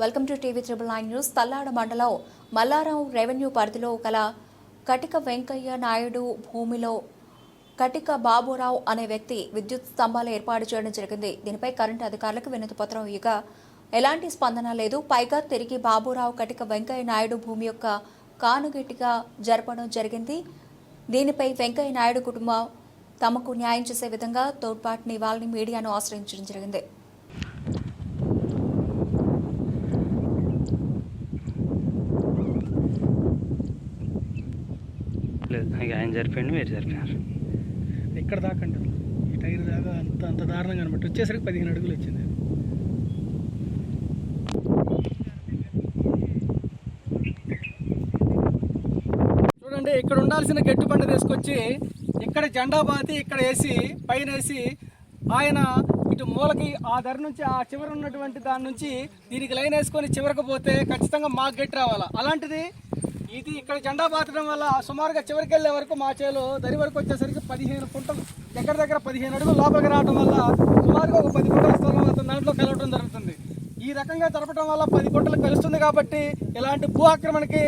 Welcome to TV triple nine news. Tallada మండలం Mallaram revenue పరిధిలో గల కటిక వెంకయ్య నాయుడు భూమిలో కటిక బాబురావు అనే వ్యక్తి విద్యుత్ స్తంభాలు ఏర్పాటు చేయడం జరిగింది. దీనిపై కరెంటు అధికారులకు వినతి పత్రం ఇక ఎలాంటి స్పందన లేదు. పైగా తిరిగి బాబురావు కటిక వెంకయ్య నాయుడు భూమి యొక్క కానుగట్టిగా జరపడం జరిగింది. దీనిపై వెంకయ్య నాయుడు కుటుంబం తమకు న్యాయం చేసే విధంగా తోడ్పాటుని ఇవ్వాలని మీడియాను ఆశ్రయించడం జరిగింది. లేదు ఇక ఆయన జరిపోయింది మీరు జరిపారు. ఇక్కడ దాకా అంటారు. ఈ టైర్ దాకా అంత అంత దారుణంగా అనమాట. వచ్చేసరికి పదిహేను అడుగులు వచ్చింది. చూడండి ఇక్కడ ఉండాల్సిన గట్టి పంట తీసుకొచ్చి ఇక్కడ జెండా బాతి ఇక్కడ వేసి పైన వేసి ఆయన ఇటు మూలకి ఆ ధర నుంచి ఆ చివర ఉన్నటువంటి దాని నుంచి దీనికి లైన్ వేసుకొని చివరకు పోతే ఖచ్చితంగా మాకు గట్టి రావాలా? అలాంటిది ఇది ఇక్కడ జెండా పాతడం వల్ల సుమారుగా చివరికి వెళ్ళే వరకు మా చేలో దరి వరకు వచ్చేసరికి పదిహేను కుంటలు దగ్గర దగ్గర పదిహేను అడుగులు లోపలికి రావడం వల్ల సుమారుగా ఒక పది కుంటల స్థలం అవుతుంది దాంట్లో కలవడం జరుగుతుంది. ఈ రకంగా జరపడం వల్ల పది కుంటలు కలుస్తుంది కాబట్టి ఇలాంటి భూ ఆక్రమణకి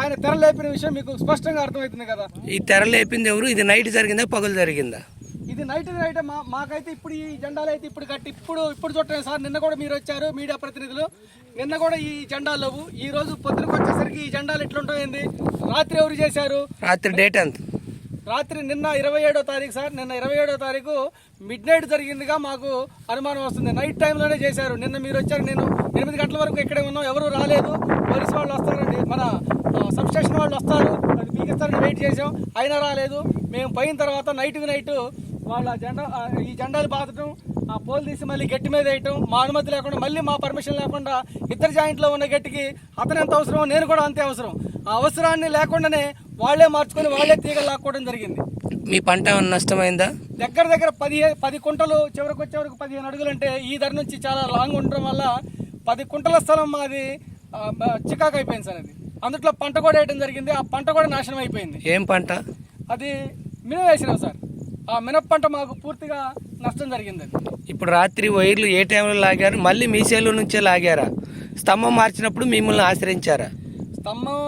ఆయన తెరలేపిన విషయం మీకు స్పష్టంగా అర్థమవుతుంది కదా. ఈ తెరలేపింది ఎవరు? ఇది నైట్ జరిగిందా? పగలు జరిగిందా? ఇది నైట్ నైట్ మా మాకైతే ఇప్పుడు ఈ జెండాలు అయితే ఇప్పుడు కట్టి ఇప్పుడు ఇప్పుడు చూడటం సార్. నిన్న కూడా మీరు వచ్చారు మీడియా ప్రతినిధులు. నిన్న కూడా ఈ జెండాలు లేవు. ఈ రోజు పొద్దునకు వచ్చేసరికి ఈ జెండాలు ఎట్లుంటాయింది రాత్రి ఎవరు చేశారు? రాత్రి డేట్ ఎంత? రాత్రి నిన్న ఇరవై ఏడో తారీఖు సార్. నిన్న ఇరవై ఏడో తారీఖు మిడ్ నైట్ జరిగిందిగా మాకు అనుమానం వస్తుంది. నైట్ టైంలోనే చేశారు. నిన్న మీరు వచ్చారు. నేను ఎనిమిది గంటల వరకు ఇక్కడే ఉన్నాం. ఎవరు రాలేదు. పోలీసు వాళ్ళు వస్తారండి. మన సబ్ స్టేషన్ వాళ్ళు వస్తారు. అది పీకిస్తారని వెయిట్ చేసాం అయినా రాలేదు. మేము పోయిన తర్వాత నైట్ నైట్ వాళ్ళ జెండా ఆ, ఈ జెండాలు బాధటం ఆ పోల్ తీసి మళ్ళీ గట్టి మీద వేయటం మా అనుమతి లేకుండా మళ్ళీ మా పర్మిషన్ లేకుండా ఇద్దరు జాయింట్లో ఉన్న గట్టికి అతను ఎంత అవసరం నేను కూడా అంతే అవసరం. ఆ అవసరాన్ని లేకుండానే వాళ్ళే మార్చుకొని వాళ్ళే తీగలు లాక్కోవడం జరిగింది. మీ పంట నష్టమైందా? దగ్గర దగ్గర పదిహే పది కుంటలు చివరికి వచ్చే వరకు పదిహేను అడుగులు అంటే ఈ ధర నుంచి చాలా లాంగ్ ఉండడం వల్ల పది కుంటల స్థలం మాది చికాకు అయిపోయింది సార్ అది. అందుట్లో పంట కూడా వేయడం జరిగింది ఆ పంట కూడా నాశనం అయిపోయింది. ఏం పంట? అది మినప వేసినాం సార్. ఆ మినప పంట మాకు పూర్తిగా నష్టం జరిగింది. ఇప్పుడు రాత్రి వైర్లు ఏ టైంలో లాగారు? మళ్ళీ మీ సేలు నుంచే లాగారా? స్తంభం మార్చినప్పుడు మిమ్మల్ని ఆశ్రయించారా? స్తంభం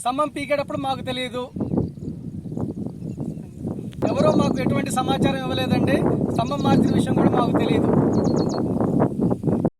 స్తంభం పీకేటప్పుడు మాకు తెలియదు ఎవరో మాకు ఎటువంటి సమాచారం ఇవ్వలేదండి. స్తంభం మార్చిన విషయం కూడా మాకు తెలియదు